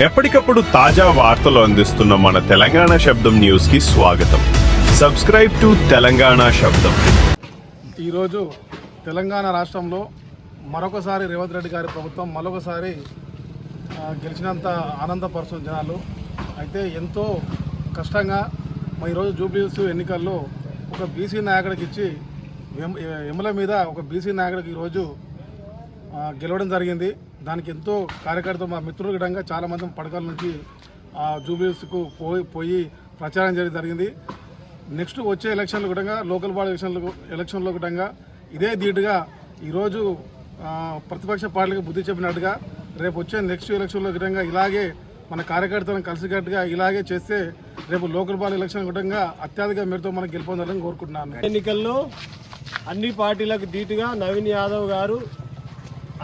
ఎప్పటికప్పుడు తాజా వార్తలు అందిస్తున్న మన తెలంగాణ శబ్దం న్యూస్కి స్వాగతం. సబ్స్క్రైబ్ టు తెలంగాణ శబ్దం. ఈరోజు తెలంగాణ రాష్ట్రంలో మరొకసారి రేవంత్ రెడ్డి గారి ప్రభుత్వం మరొకసారి గెలిచినంత ఆనందపరుస్తుంది జనాలు. అయితే ఎంతో కష్టంగా మా ఈరోజు జూబ్లీస్ ఎన్నికల్లో ఒక బీసీ నాయకుడికి ఇచ్చి ఎం- ఎమ్మెల్యే మీద ఒక బీసీ నాయకుడికి ఈరోజు గెలవడం జరిగింది. దానికి ఎంతో కార్యకర్తలు మా మిత్రులు గిడంగా చాలామంది పడకల నుంచి ఆ జూబ్లీస్కు పోయి పోయి ప్రచారం చేయడం జరిగింది. నెక్స్ట్ వచ్చే ఎలక్షన్లు కూడా లోకల్ బాడీ ఎలక్షన్లు ఎలక్షన్లో కూడా ఇదే ధీటుగా ఈరోజు ప్రతిపక్ష పార్టీలకు బుద్ధి చెప్పినట్టుగా రేపు వచ్చే నెక్స్ట్ ఎలక్షన్లో కూడా ఇలాగే మన కార్యకర్తలను కలిసికట్టుగా ఇలాగే చేస్తే రేపు లోకల్ బాల్ ఎలక్షన్ కూడా అత్యధిక మేరతో మనం గెలుపొందాలని కోరుకుంటున్నాను. ఎన్నికల్లో అన్ని పార్టీలకు ధీటుగా నవీన్ యాదవ్ గారు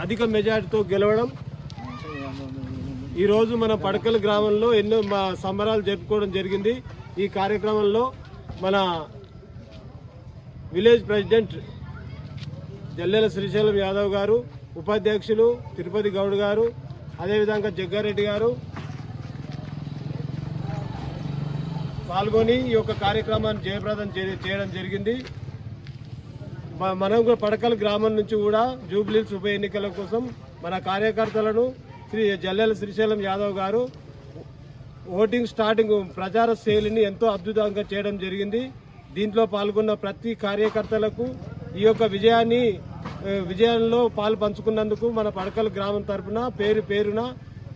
అధిక మెజార్టీతో గెలవడం. ఈరోజు మన పడకల గ్రామంలో ఎన్నో మా సంబరాలు జరుపుకోవడం జరిగింది. ఈ కార్యక్రమంలో మన విలేజ్ ప్రెసిడెంట్ జల్లెల శ్రీశైలం యాదవ్ గారు ఉపాధ్యక్షులు తిరుపతి గౌడ్ గారు అదేవిధంగా జగ్గారెడ్డి గారు పాల్గొని ఈ యొక్క కార్యక్రమాన్ని జయప్రదం చేయడం జరిగింది. మనం కూడా పడకల్ గ్రామం నుంచి కూడా జూబ్లీస్ ఉప ఎన్నికల కోసం మన కార్యకర్తలను శ్రీ జల్లెల శ్రీశైలం యాదవ్ గారు ఓటింగ్ స్టార్టింగ్ ప్రచార శైలిని ఎంతో అద్భుతంగా చేయడం జరిగింది. దీంట్లో పాల్గొన్న ప్రతి కార్యకర్తలకు ఈ యొక్క విజయాన్ని విజయంలో పాలు పంచుకున్నందుకు మన పడకల్ గ్రామం తరపున పేరు పేరున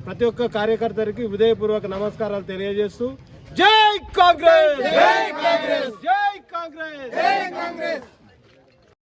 ప్రతి ఒక్క కార్యకర్తకి హృదయపూర్వక నమస్కారాలు తెలియజేస్తూ జై కాంగ్రెస్! జై కాంగ్రెస్!